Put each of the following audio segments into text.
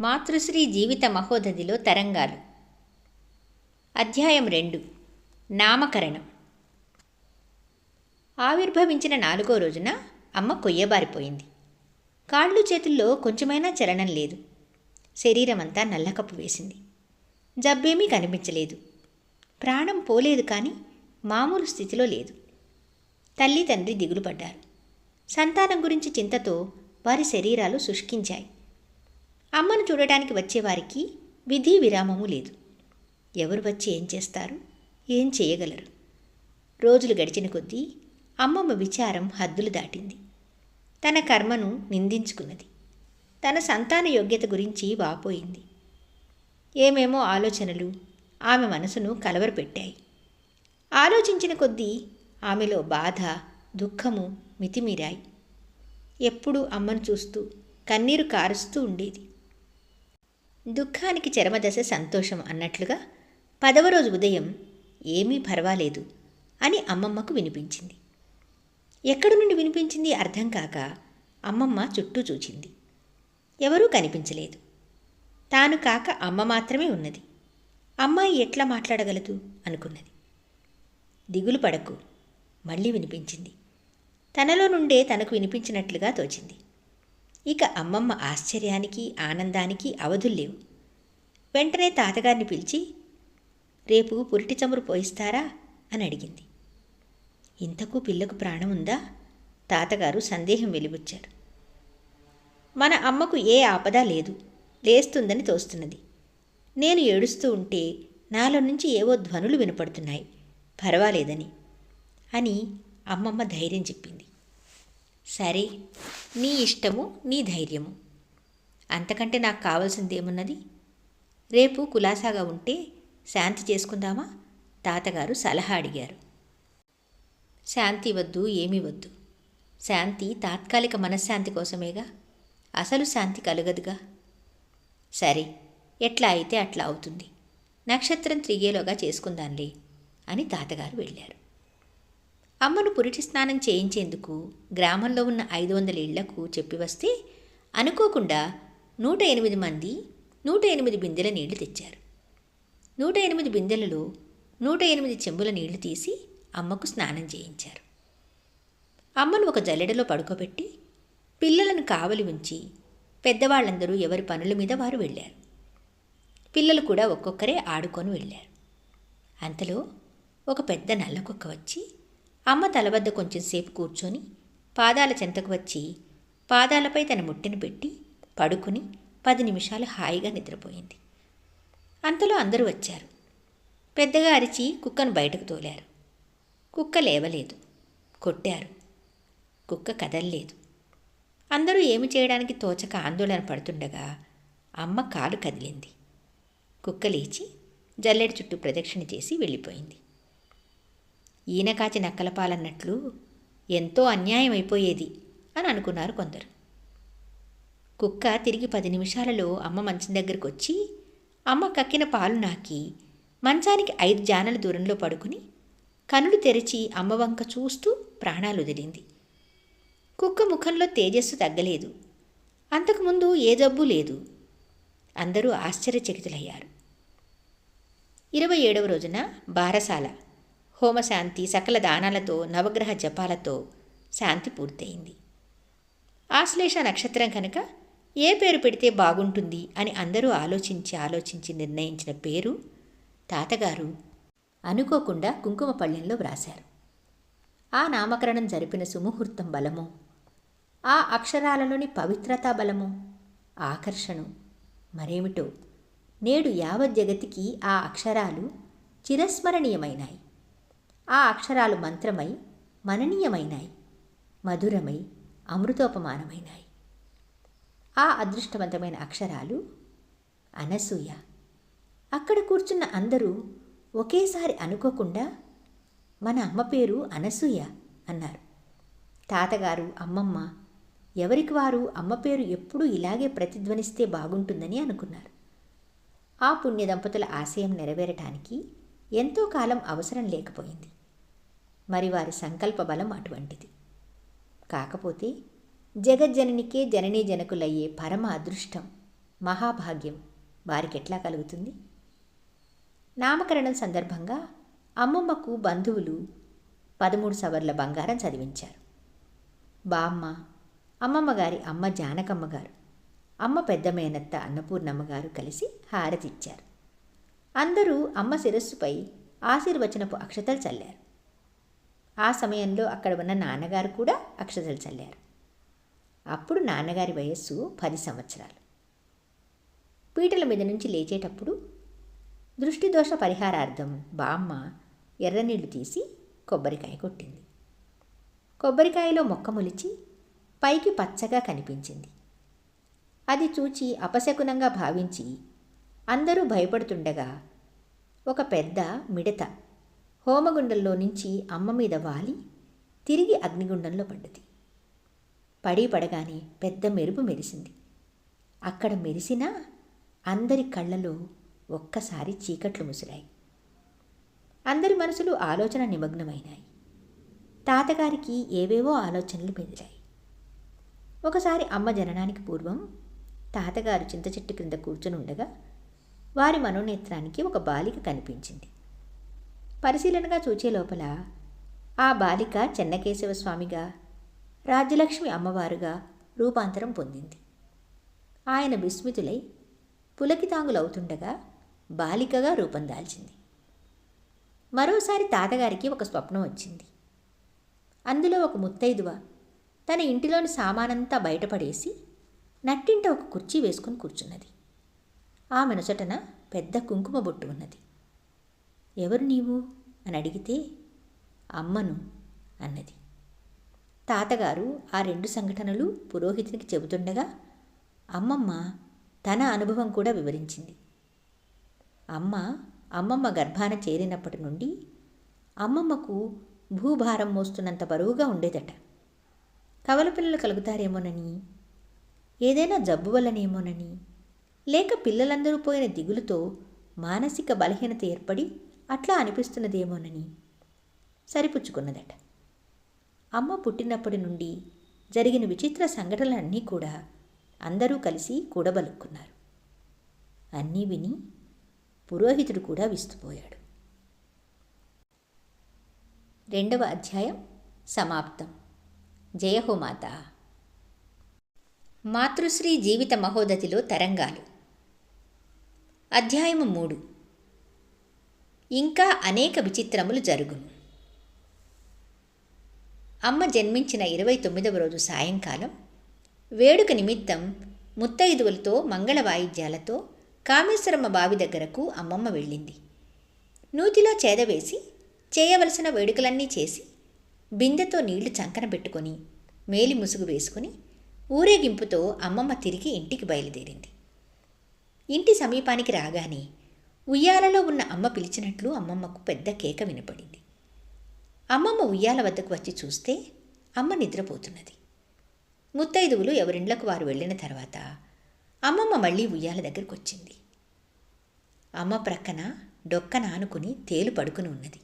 మాతృశ్రీ జీవిత మహోదధిలో తరంగాలు. అధ్యాయం రెండు. నామకరణం. ఆవిర్భవించిన నాలుగో రోజున అమ్మ కొయ్యబారిపోయింది. కాళ్ళు చేతుల్లో కొంచెమైనా చలనం లేదు. శరీరమంతా నల్లకప్పు వేసింది. జబ్బేమీ కనిపించలేదు. ప్రాణం పోలేదు కానీ మామూలు స్థితిలో లేదు. తల్లి తండ్రి దిగులు పడ్డారు సంతానం గురించి చింతతో వారి శరీరాలు శుష్కించాయి. అమ్మను చూడటానికి వచ్చేవారికి విధి విరామము లేదు. ఎవరు వచ్చి ఏం చేస్తారు? ఏం చేయగలరు? రోజులు గడిచిన కొద్దీ అమ్మమ్మ విచారం హద్దులు దాటింది. తన కర్మను నిందించుకున్నది. తన సంతాన యోగ్యత గురించి వాపోయింది. ఏమేమో ఆలోచనలు ఆమె మనసును కలవరపెట్టాయి. ఆలోచించిన కొద్దీ ఆమెలో బాధ దుఃఖము మితిమీరాయి. ఎప్పుడూ అమ్మను చూస్తూ కన్నీరు కారుస్తూ ఉండేది. దుఃఖానికి చరమదశ సంతోషం అన్నట్లుగా పదవ రోజు ఉదయం ఏమీ పర్వాలేదు అని అమ్మమ్మకు వినిపించింది. ఎక్కడి నుండి వినిపించింది అర్థం కాక అమ్మమ్మ చుట్టూ చూచింది. ఎవరూ కనిపించలేదు. తాను కాక అమ్మ మాత్రమే ఉన్నది. అమ్మాయి ఎట్లా మాట్లాడగలదు? అనుకున్నది. దిగులు పడకు మళ్ళీ వినిపించింది. తనలో నుండే తనకు వినిపించినట్లుగా తోచింది. ఇక అమ్మమ్మ ఆశ్చర్యానికి ఆనందానికి అవధుల్లేవు వెంటనే తాతగారిని పిలిచి రేపు పురిటి చమురు పోయిస్తారా? అని అడిగింది. ఇంతకు పిల్లకు ప్రాణం ఉందా? తాతగారు సందేహం వెలిబుచ్చారు. మన అమ్మకు ఏ ఆపద లేదు. లేస్తుందని తోస్తున్నది. నేను ఏడుస్తూ ఉంటే నాలో నుంచి ఏవో ధ్వనులు వినపడుతున్నాయి. పర్వాలేదని అని అమ్మమ్మ ధైర్యం చెప్పింది. సరే నీ ఇష్టము నీ ధైర్యము. అంతకంటే నాకు కావాల్సింది ఏమున్నది రేపు కులాసాగా ఉంటే శాంతి చేసుకుందామా? తాతగారు సలహా అడిగారు. శాంతి వద్దు ఏమీ వద్దు. శాంతి తాత్కాలిక మనశ్శాంతి కోసమేగా. అసలు శాంతి కలగదుగా. సరే ఎట్లా అయితే అట్లా అవుతుంది. నక్షత్రం త్రిగేలోగా చేసుకుందాంలే అని తాతగారు వెళ్ళారు. అమ్మను పురిటి స్నానం చేయించేందుకు గ్రామంలో ఉన్న ఐదు వందల ఇళ్ళకు చెప్పి వస్తే అనుకోకుండా నూట ఎనిమిది మంది నూట ఎనిమిది బిందెల నీళ్ళు తెచ్చారు. నూట ఎనిమిది బిందెలలో నూట ఎనిమిది చెంబుల నీళ్ళు తీసి అమ్మకు స్నానం చేయించారు. అమ్మను ఒక జల్లెడలో పడుకోబెట్టి పిల్లలను కావలి ఉంచి పెద్దవాళ్ళందరూ ఎవరి పనుల మీద వారు వెళ్ళారు. పిల్లలు కూడా ఒక్కొక్కరే ఆడుకొని వెళ్ళారు. అంతలో ఒక పెద్ద నల్లకొక్క వచ్చి అమ్మ తల వద్ద కొంచెం సేపు కూర్చొని పాదాల చెంతకు వచ్చి పాదాలపై తన ముట్టెను పెట్టి పడుకుని పది నిమిషాలు హాయిగా నిద్రపోయింది. అంతలో అందరూ వచ్చారు. పెద్దగా అరిచి కుక్కను బయటకు తోలారు. కుక్క లేవలేదు. కొట్టారు. కుక్క కదల్లేదు. అందరూ ఏమి చేయడానికి తోచక ఆందోళన పడుతుండగా అమ్మ కాలు కదిలింది. కుక్క లేచి జల్లెడి చుట్టూ ప్రదక్షిణ చేసి వెళ్ళిపోయింది. ఈయన కాచి నక్కలపాలన్నట్లు ఎంతో అన్యాయం అయిపోయేది అని అనుకున్నారు కొందరు. కుక్క తిరిగి పది నిమిషాలలో అమ్మ మంచం దగ్గరికి వచ్చి అమ్మ కక్కిన పాలు నాకి మంచానికి ఐదు జానల దూరంలో పడుకుని కనులు తెరిచి అమ్మ వంక చూస్తూ ప్రాణాలు వదిలింది కుక్క ముఖంలో తేజస్సు తగ్గలేదు. అంతకుముందు ఏ జబ్బు లేదు. అందరూ ఆశ్చర్యచకితులయ్యారు. ఇరవై ఏడవ రోజున బారసాల హోమశాంతి సకల దానాలతో నవగ్రహ జపాలతో శాంతి పూర్తయింది. ఆశ్లేష నక్షత్రం కనుక ఏ పేరు పెడితే బాగుంటుంది అని అందరూ ఆలోచించి ఆలోచించి నిర్ణయించిన పేరు తాతగారు అనుకోకుండా కుంకుమ పళ్ళెంలో వ్రాశారు. ఆ నామకరణం జరిపిన సుముహూర్తం బలము? ఆ అక్షరాలలోని పవిత్రతా బలము? ఆకర్షణం? మరేమిటో? నేడు యావత్ జగతికి ఆ అక్షరాలు చిరస్మరణీయమైనాయి. ఆ అక్షరాలు మంత్రమై మననీయమైనాయి మధురమై అమృతోపమానమైనాయి. ఆ అదృష్టవంతమైన అక్షరాలు అనసూయ. అక్కడ కూర్చున్న అందరూ ఒకేసారి అనుకోకుండా మన అమ్మ పేరు అనసూయ అన్నారు. తాతగారు అమ్మమ్మ ఎవరికి వారు అమ్మ పేరు ఎప్పుడూ ఇలాగే ప్రతిధ్వనిస్తే బాగుంటుందని అనుకున్నారు. ఆ పుణ్య దంపతుల ఆశయం నెరవేరటానికి ఎంతో కాలం అవసరం లేకపోయింది. మరి వారి సంకల్ప బలం అటువంటిది. కాకపోతే జగజ్జననికే జననీ జనకులయ్యే పరమ అదృష్టం మహాభాగ్యం వారికెట్లా కలుగుతుంది? నామకరణం సందర్భంగా అమ్మమ్మకు బంధువులు పదమూడు సవర్ల బంగారం చదివించారు. బామ్మ అమ్మమ్మ గారి అమ్మ జానకమ్మ గారు అమ్మ పెద్ద మేనత్త అన్నపూర్ణమ్మ గారు కలిసి హారతిచ్చారు. అందరూ అమ్మ శిరస్సుపై ఆశీర్వచనపు అక్షతలు చల్లారు. ఆ సమయంలో అక్కడ ఉన్న నాన్నగారు కూడా అక్షతలు చల్లారు. అప్పుడు నాన్నగారి వయస్సు పది సంవత్సరాలు. పీటల మీద నుంచి లేచేటప్పుడు దృష్టిదోష పరిహారార్థం బామ్మ ఎర్రనీళ్ళు తీసి కొబ్బరికాయ కొట్టింది. కొబ్బరికాయలో మొక్క మొలిచి పైకి పచ్చగా కనిపించింది. అది చూచి అపశకునంగా భావించి అందరూ భయపడుతుండగా ఒక పెద్ద మిడత హోమగుండంలో నుంచి అమ్మ మీద వాలి తిరిగి అగ్నిగుండంలో పడ్డది. పడి పడగానే పెద్ద మెరుపు మెరిసింది. అక్కడ మెరిసినా అందరి కళ్ళలో ఒక్కసారి చీకట్లు ముసిరాయి అందరి మనసులు ఆలోచన నిమగ్నమైనాయి. తాతగారికి ఏవేవో ఆలోచనలు మెదిలాయి. ఒకసారి అమ్మ జననానికి పూర్వం తాతగారు చింత చెట్టు క్రింద కూర్చుని ఉండగా వారి మనోనేత్రానికి ఒక బాలిక కనిపించింది. పరిశీలనగా చూచే లోపల ఆ బాలిక చెన్నకేశవ స్వామిగా రాజ్యలక్ష్మి అమ్మవారుగా రూపాంతరం పొందింది. ఆయన విస్మితులై పులకితాంగులవుతుండగా బాలికగా రూపం దాల్చింది. మరోసారి తాతగారికి ఒక స్వప్నం వచ్చింది. అందులో ఒక ముత్తైదువ తన ఇంటిలోని సామానంతా బయటపడేసి నట్టింట ఒక కుర్చీ వేసుకుని కూర్చున్నది. ఆమె నొసటన పెద్ద కుంకుమ బొట్టు ఉన్నది. ఎవరు నీవు? అని అడిగితే అమ్మను అన్నది. తాతగారు ఆ రెండు సంఘటనలు పురోహితునికి చెబుతుండగా అమ్మమ్మ తన అనుభవం కూడా వివరించింది. అమ్మ అమ్మమ్మ గర్భాన చేరినప్పటి నుండి అమ్మమ్మకు భూభారం మోస్తున్నంత బరువుగా ఉండేదట. కవల పిల్లలు కలుగుతారేమోనని? ఏదైనా జబ్బు వల్లనేమోనని? లేక పిల్లలందరూ పోయిన దిగులుతో మానసిక బలహీనత ఏర్పడి అట్లా అనిపిస్తున్నదేమోనని సరిపుచ్చుకున్నదట. అమ్మ పుట్టినప్పటి నుండి జరిగిన విచిత్ర సంఘటనలన్నీ కూడా అందరూ కలిసి కూడబలుక్కున్నారు. అన్నీ విని పురోహితుడు కూడా విస్తుపోయాడు. రెండవ అధ్యాయం సమాప్తం. జయహోమాత మాతృశ్రీ జీవిత మహోదతిలో తరంగాలు. అధ్యాయము మూడు. ఇంకా అనేక విచిత్రములు జరుగును. అమ్మ జన్మించిన ఇరవై తొమ్మిదవ రోజు సాయంకాలం వేడుక నిమిత్తం ముత్తైదువులతో మంగళ వాయిద్యాలతో కామేశ్వరమ్మ బావి దగ్గరకు అమ్మమ్మ వెళ్ళింది. నూతిలో చేదవేసి చేయవలసిన వేడుకలన్నీ చేసి బిందెతో నీళ్ళు చంకన పెట్టుకొని మేలి ముసుగు వేసుకుని ఊరేగింపుతో అమ్మమ్మ తిరిగి ఇంటికి బయలుదేరింది. ఇంటి సమీపానికి రాగానే ఉయ్యాలలో ఉన్న అమ్మ పిలిచినట్లు అమ్మమ్మకు పెద్ద కేక వినపడింది. అమ్మమ్మ ఉయ్యాల వద్దకు వచ్చి చూస్తే అమ్మ నిద్రపోతున్నది. ముత్తైదువులు ఎవరిండ్లకు వారు వెళ్ళిన తర్వాత అమ్మమ్మ మళ్ళీ ఉయ్యాల దగ్గరకు వచ్చింది. అమ్మ ప్రక్కన డొక్క నానుకుని తేలు పడుకుని ఉన్నది.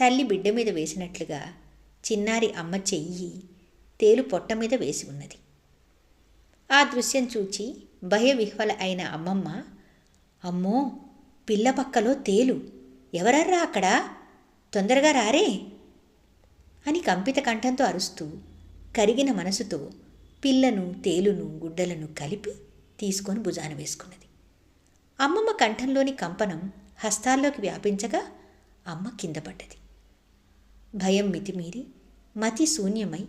తల్లి బిడ్డ మీద వేసినట్లుగా చిన్నారి అమ్మ చెయ్యి తేలు పొట్ట మీద వేసి ఉన్నది. ఆ దృశ్యం చూచి భయవిహ్వల అయిన అమ్మమ్మ అమ్మో పిల్ల పక్కలో తేలు. ఎవరర్రా అక్కడ? తొందరగా రారే! అని కంపిత కంఠంతో అరుస్తూ కరిగిన మనసుతో పిల్లను తేలును గుడ్డలను కలిపి తీసుకొని భుజాన వేసుకున్నది. అమ్మమ్మ కంఠంలోని కంపనం హస్తాల్లోకి వ్యాపించగా అమ్మ కింద పడ్డది. భయం మితిమీరి మతి శూన్యమై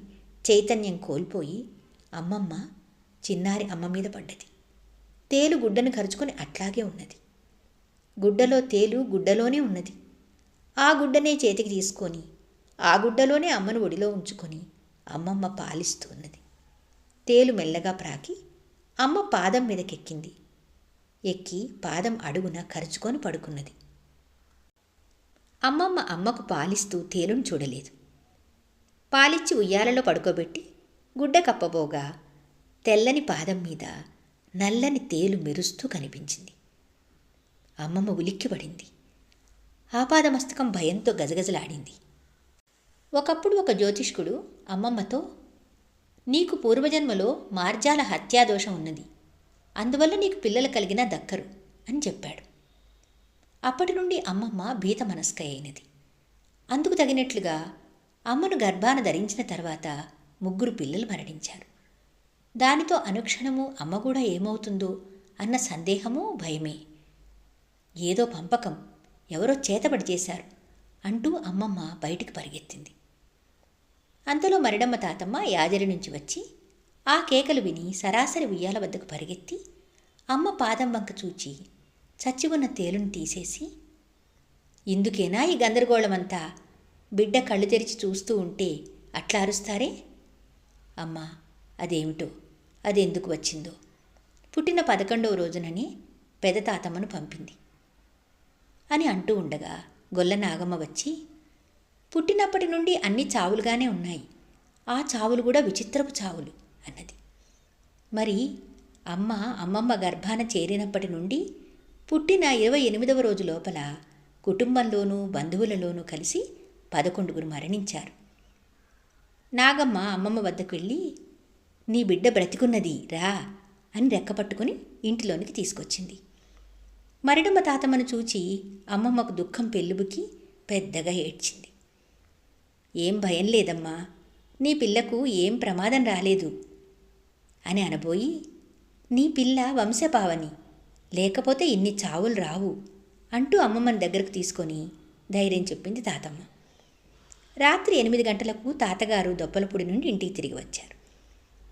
చైతన్యం కోల్పోయి అమ్మమ్మ చిన్నారి అమ్మ మీద పడ్డది. తేలు గుడ్డను ఖర్చుకొని అట్లాగే ఉన్నది. గుడ్డలో తేలు గుడ్డలోనే ఉన్నది. ఆ గుడ్డనే చేతికి తీసుకొని ఆ గుడ్డలోనే అమ్మను ఒడిలో ఉంచుకొని అమ్మమ్మ పాలిస్తూ ఉన్నది తేలు మెల్లగా ప్రాకి అమ్మ పాదం మీదకెక్కింది. ఎక్కి పాదం అడుగున కరుచుకొని పడుకున్నది. అమ్మమ్మ అమ్మకు పాలిస్తూ తేలును చూడలేదు. పాలిచ్చి ఉయ్యాలలో పడుకోబెట్టి గుడ్డ కప్పబోగా తెల్లని పాదం మీద నల్లని తేలు మెరుస్తూ కనిపించింది. అమ్మమ్మ ఉలిక్కిపడింది. ఆపాదమస్తకం భయంతో గజగజలాడింది. ఒకప్పుడు ఒక జ్యోతిష్కుడు అమ్మమ్మతో నీకు పూర్వజన్మలో మార్జాల హత్యాదోషం ఉన్నది. అందువల్ల నీకు పిల్లలు కలిగినా దక్కరు అని చెప్పాడు. అప్పటి నుండి అమ్మమ్మ భీత మనస్క అయినది. అందుకు తగినట్లుగా అమ్మను గర్భాన ధరించిన తర్వాత ముగ్గురు పిల్లలు మరణించారు. దానితో అనుక్షణము అమ్మ కూడా ఏమవుతుందో అన్న సందేహము భయమే. ఏదో పంపకం ఎవరో చేతబడి చేశారు అంటూ అమ్మమ్మ బయటికి పరిగెత్తింది. అంతలో మరిడమ్మ తాతమ్మ యాజరి నుంచి వచ్చి ఆ కేకలు విని సరాసరి ఉయ్యాల వద్దకు పరిగెత్తి అమ్మ పాదం వంక చూచి చచ్చి ఉన్న తేలును తీసేసి ఇందుకేనా ఈ గందరగోళమంతా? బిడ్డ కళ్ళు తెరిచి చూస్తూ ఉంటే అట్లా అరుస్తారే? అమ్మా అదేమిటో? అది ఎందుకు వచ్చిందో. పుట్టిన పదకొండవ రోజునని పెద తాతమ్మను పంపింది. అని అంటూ ఉండగా గొల్ల నాగమ్మ వచ్చి పుట్టినప్పటి నుండి అన్ని చావులుగానే ఉన్నాయి. ఆ చావులు కూడా విచిత్రపు చావులు అన్నది. మరి అమ్మ అమ్మమ్మ గర్భాన చేరినప్పటి నుండి పుట్టిన ఇరవై ఎనిమిదవ రోజు లోపల కుటుంబంలోనూ బంధువులలోనూ కలిసి పదకొండుగురు మరణించారు. నాగమ్మ అమ్మమ్మ వద్దకు వెళ్ళి నీ బిడ్డ బ్రతికున్నది రా అని రెక్కపట్టుకుని ఇంటిలోనికి తీసుకొచ్చింది. మరిడమ్మ తాతమ్మను చూచి అమ్మమ్మకు దుఃఖం పెళ్ళుబుకి పెద్దగా ఏడ్చింది. ఏం భయం లేదమ్మా నీ పిల్లకు ఏం ప్రమాదం రాలేదు అని అనబోయి నీ పిల్ల వంశపావని లేకపోతే ఇన్ని చావులు రావు అంటూ అమ్మమ్మని దగ్గరకు తీసుకొని ధైర్యం చెప్పింది తాతమ్మ. రాత్రి ఎనిమిది గంటలకు తాతగారు దొప్పలపూడి నుండి ఇంటికి తిరిగి వచ్చారు.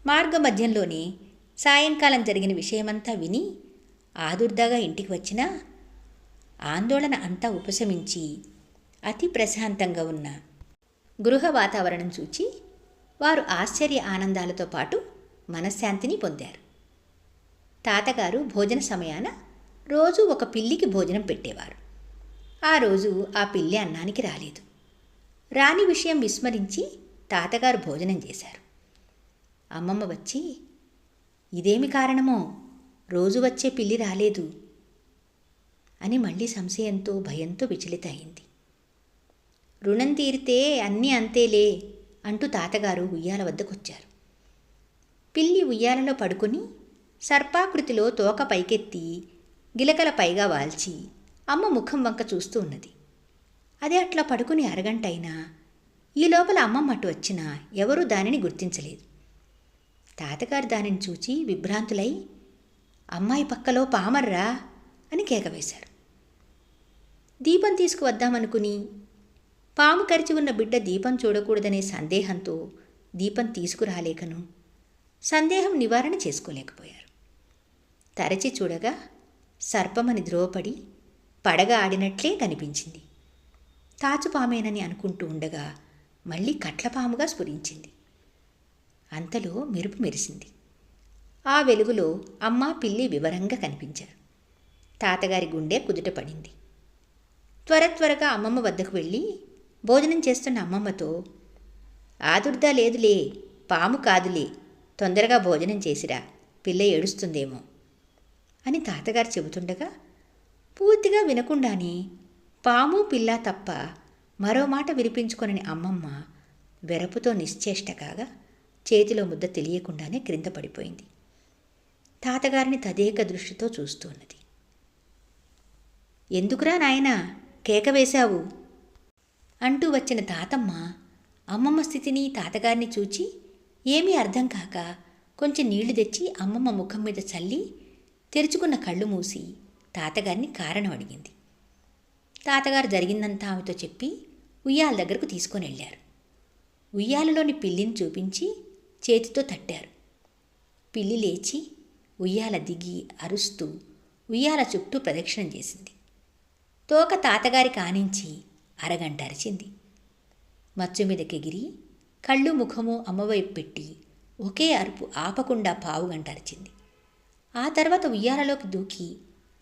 మార్గమధ్యంలోనే సాయంకాలం జరిగిన విషయమంతా విని ఆదుర్దాగా ఇంటికి వచ్చినా ఆందోళన అంతా ఉపశమించి అతి ప్రశాంతంగా ఉన్న గృహ వాతావరణం చూచి వారు ఆశ్చర్య ఆనందాలతో పాటు మనశ్శాంతిని పొందారు. తాతగారు భోజన సమయాన రోజు ఒక పిల్లికి భోజనం పెట్టేవారు. ఆ రోజు ఆ పిల్లి అన్నానికి రాలేదు. రాని విషయం విస్మరించి తాతగారు భోజనం చేశారు. అమ్మమ్మ వచ్చి ఇదేమి కారణమో? రోజు వచ్చే పిల్లి రాలేదు అని మళ్ళీ సంశయంతో భయంతో విచలిత అయింది. రుణం తీరితే అన్నీ అంతేలే అంటూ తాతగారు ఉయ్యాల వద్దకొచ్చారు. పిల్లి ఉయ్యాలలో పడుకుని సర్పాకృతిలో తోక పైకెత్తి గిలకల పైగా వాల్చి అమ్మ ముఖం వంక చూస్తూ ఉన్నది. అది అట్లా పడుకుని అరగంట అయినా ఈ లోపల అమ్మమ్మ అటు వచ్చినా ఎవరూ దానిని గుర్తించలేదు. తాతగారు దానిని చూచి విభ్రాంతులై అమ్మాయి పక్కలో పామర్రా అని కేకవేశారు. దీపం తీసుకువద్దామనుకుని పాము కరిచి ఉన్న బిడ్డ దీపం చూడకూడదనే సందేహంతో దీపం తీసుకురాలేకను సందేహం నివారణ చేసుకోలేకపోయారు. తరచి చూడగా సర్పమని ద్రోవపడి పడగ ఆడినట్లే కనిపించింది. తాచుపామేనని అనుకుంటూ ఉండగా మళ్ళీ కట్లపాముగా స్ఫురించింది. అంతలో మెరుపు మెరిసింది. ఆ వెలుగులో అమ్మ పిల్లి వివరంగా కనిపించారు. తాతగారి గుండె కుదుట పడింది. త్వర త్వరగా అమ్మమ్మ వద్దకు వెళ్ళి భోజనం చేస్తున్న అమ్మమ్మతో ఆదుర్దా లేదులే పాము కాదులే తొందరగా భోజనం చేసిరా పిల్ల ఏడుస్తుందేమో అని తాతగారు చెబుతుండగా పూర్తిగా వినకుండానే పాము పిల్ల తప్ప మరో మాట వినిపించుకొనని అమ్మమ్మ వెరపుతో నిశ్చేష్ట కాగా చేతిలో ముద్ద తెలియకుండానే క్రింద పడిపోయింది. తాతగారిని తదేక దృష్టితో చూస్తూ ఉన్నది ఎందుకురా నాయనా కేక వేశావు? అంటూ వచ్చిన తాతమ్మ అమ్మమ్మ స్థితిని తాతగారిని చూచి ఏమీ అర్థం కాక కొంచెం నీళ్ళు తెచ్చి అమ్మమ్మ ముఖం మీద చల్లి తెరుచుకున్న కళ్ళు మూసి తాతగారిని కారణం అడిగింది. తాతగారు జరిగిందంతా ఆమెతో చెప్పి ఉయ్యాల దగ్గరకు తీసుకొని వెళ్ళారు. ఉయ్యాలలోని పిల్లిని చూపించి చేతితో తట్టారు. పిల్లి లేచి ఉయ్యాల దిగి అరుస్తూ ఉయ్యాల చుట్టూ ప్రదక్షిణం చేసింది. తోక తాతగారి కానించి అరగంట అరిచింది. మచ్చు మీదకెగిరి కళ్ళు ముఖము అమ్మవైపు పెట్టి ఒకే అరుపు ఆపకుండా పావుగంట అరిచింది. ఆ తర్వాత ఉయ్యాలలోకి దూకి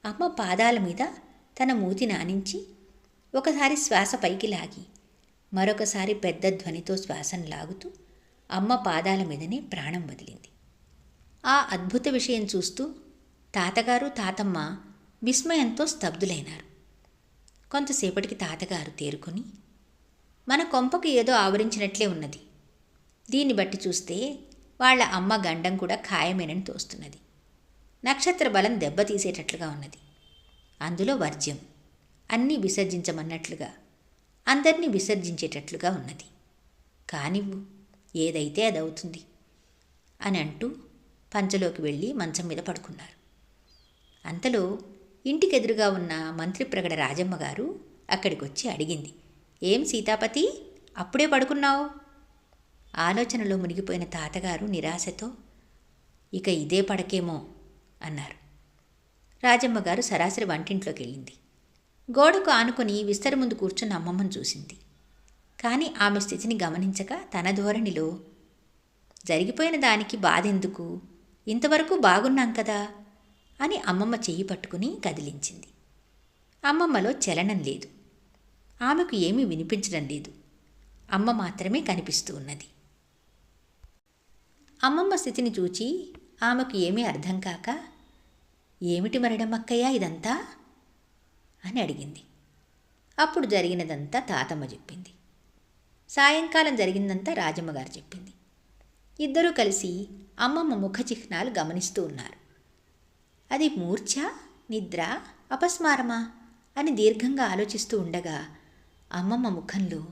అమ్మ పాదాల మీద తన మూతి నానించి ఒకసారి శ్వాస పైకి లాగి మరొకసారి పెద్ద ధ్వనితో శ్వాసను లాగుతూ అమ్మ పాదాల మీదనే ప్రాణం వదిలింది. ఆ అద్భుత విషయం చూస్తూ తాతగారు తాతమ్మ విస్మయంతో స్తబ్దులైనారు. కొంతసేపటికి తాతగారు తేరుకొని మన కొంపకు ఏదో ఆవరించినట్లే ఉన్నది. దీన్ని బట్టి చూస్తే వాళ్ళ అమ్మ గండం కూడా ఖాయమేనని తోస్తున్నది. నక్షత్ర బలం దెబ్బతీసేటట్లుగా ఉన్నది. అందులో వర్జ్యం అన్నీ విసర్జించమన్నట్లుగా అందరినీ విసర్జించేటట్లుగా ఉన్నది. కానివ్వు. ఏదైతే అది అవుతుంది అని అంటూ పంచలోకి వెళ్ళి మంచం మీద పడుకున్నారు. అంతలో ఇంటికెదురుగా ఉన్న మంత్రి ప్రగడ రాజమ్మ గారు అక్కడికి వచ్చి అడిగింది. ఏం సీతాపతి అప్పుడే పడుకున్నావు? ఆలోచనలో మునిగిపోయిన తాతగారు నిరాశతో ఇక ఇదే పడకేమో అన్నారు. రాజమ్మ గారు సరాసరి వంటింట్లోకి వెళ్ళింది గోడకు ఆనుకొని విస్తరి ముందు కూర్చున్న అమ్మమ్మను చూసింది. కానీ ఆమె స్థితిని గమనించక తన ధోరణిలో జరిగిపోయిన దానికి బాధెందుకు? ఇంతవరకు బాగున్నాం కదా? అని అమ్మమ్మ చెయ్యి పట్టుకుని కదిలించింది. అమ్మమ్మలో చలనం లేదు. ఆమెకు ఏమీ వినిపించడం లేదు. అమ్మ మాత్రమే కనిపిస్తూ ఉన్నది. అమ్మమ్మ స్థితిని చూచి ఆమెకు ఏమీ అర్థం కాక ఏమిటి మరణమక్కయ్యా ఇదంతా? అని అడిగింది. అప్పుడు జరిగినదంతా తాతమ్మ చెప్పింది. సాయంకాలం జరిగిందంతా రాజమ్మ గారు చెప్పింది. ఇద్దరూ కలిసి అమ్మమ్మ ముఖ చిహ్నాలు గమనిస్తూ ఉన్నారు. అది మూర్ఛ నిద్ర అపస్మారమా? అని దీర్ఘంగా ఆలోచిస్తూ ఉండగా అమ్మమ్మ ముఖంలో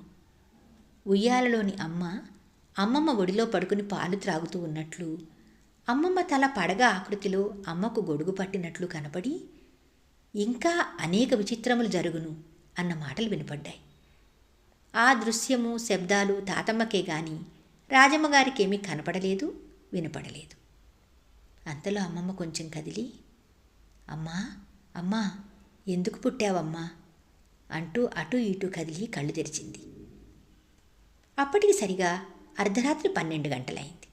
ఉయ్యాలలోని అమ్మ అమ్మమ్మ ఒడిలో పడుకుని పాలు త్రాగుతూ ఉన్నట్లు అమ్మమ్మ తల పడగ ఆకృతిలో అమ్మకు గొడుగు పట్టినట్లు కనపడి ఇంకా అనేక విచిత్రములు జరుగును అన్న మాటలు వినపడ్డాయి. ఆ దృశ్యము శబ్దాలు తాతమ్మకే గాని రాజమ్మ గారికేమీ కనపడలేదు వినపడలేదు. అంతలో అమ్మమ్మ కొంచెం కదిలి అమ్మా అమ్మా ఎందుకు పుట్టావమ్మా? అంటూ అటు ఇటు కదిలి కళ్ళు తెరిచింది. అప్పటికి సరిగా అర్ధరాత్రి పన్నెండు గంటలైంది.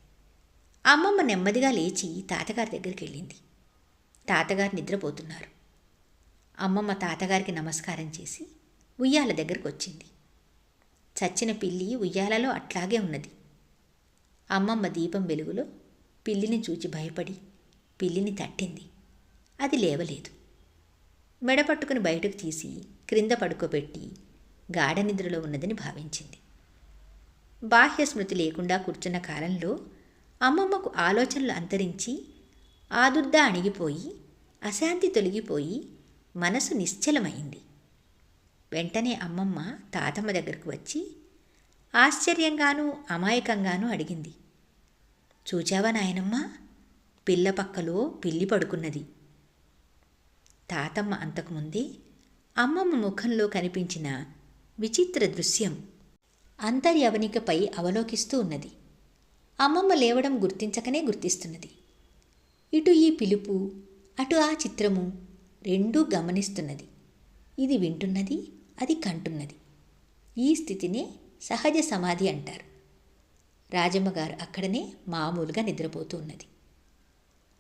అమ్మమ్మ నెమ్మదిగా లేచి తాతగారి దగ్గరికి వెళ్ళింది. తాతగారు నిద్రపోతున్నారు. అమ్మమ్మ తాతగారికి నమస్కారం చేసి ఉయ్యాల దగ్గరకు వచ్చింది చచ్చిన పిల్లి ఉయ్యాలలో అట్లాగే ఉన్నది. అమ్మమ్మ దీపం వెలుగులో పిల్లిని చూచి భయపడి పిల్లిని తట్టింది. అది లేవలేదు. మెడ పట్టుకుని బయటకు తీసి క్రింద పడుకోబెట్టి గాఢ నిద్రలో ఉన్నదని భావించింది. బాహ్య స్మృతి లేకుండా కూర్చున్న కాలంలో అమ్మమ్మకు ఆలోచనలు అంతరించి ఆదుర్ద అణిగిపోయి అశాంతి తొలగిపోయి మనసు నిశ్చలమైంది. వెంటనే అమ్మమ్మ తాతమ్మ దగ్గరకు వచ్చి ఆశ్చర్యంగానూ అమాయకంగానూ అడిగింది. చూచావా నాయనమ్మ? పిల్ల పక్కలో పిల్లి పడుకున్నది. తాతమ్మ అంతకుముందే అమ్మమ్మ ముఖంలో కనిపించిన విచిత్ర దృశ్యం అంతర్యవనికపై అవలోకిస్తూ ఉన్నది. అమ్మమ్మ లేవడం గుర్తించకనే గుర్తిస్తున్నది. ఇటు ఈ పిలుపు అటు ఆ చిత్రము రెండూ గమనిస్తున్నది. ఇది వింటున్నది? అది కంటున్నది. ఈ స్థితిని సహజ సమాధి అంటారు. రాజమ్మగారు అక్కడనే మామూలుగా నిద్రపోతూ ఉన్నది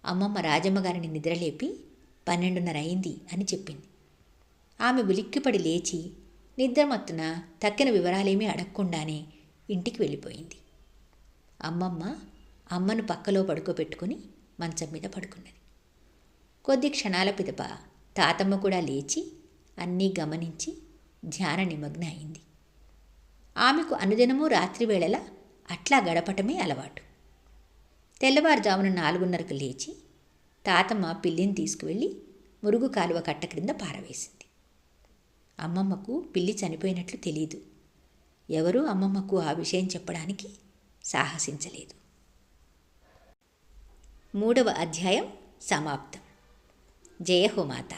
అమ్మమ్మ రాజమ్మగారిని నిద్రలేపి పన్నెండున్నర అయింది అని చెప్పింది. ఆమె ఉలిక్కిపడి లేచి నిద్రమత్తున తక్కిన వివరాలేమీ అడగకుండానే ఇంటికి వెళ్ళిపోయింది. అమ్మమ్మ అమ్మను పక్కలో పడుకోబెట్టుకుని మంచం మీద పడుకున్నది. కొద్ది క్షణాల పిదప తాతమ్మ కూడా లేచి అన్నీ గమనించి ధ్యాన నిమగ్న అయింది. ఆమెకు అనుదినము రాత్రివేళల అట్లా గడపటమే అలవాటు. తెల్లవారుజామున నాలుగున్నరకు లేచి తాతమ్మ పిల్లిని తీసుకువెళ్ళి మురుగు కాలువ కట్ట క్రింద పారవేసింది. అమ్మమ్మకు పిల్లి చనిపోయినట్లు తెలియదు ఎవరూ అమ్మమ్మకు ఆ విషయం చెప్పడానికి సాహసించలేదు. మూడవ అధ్యాయం సమాప్తం. జయ హో మాతా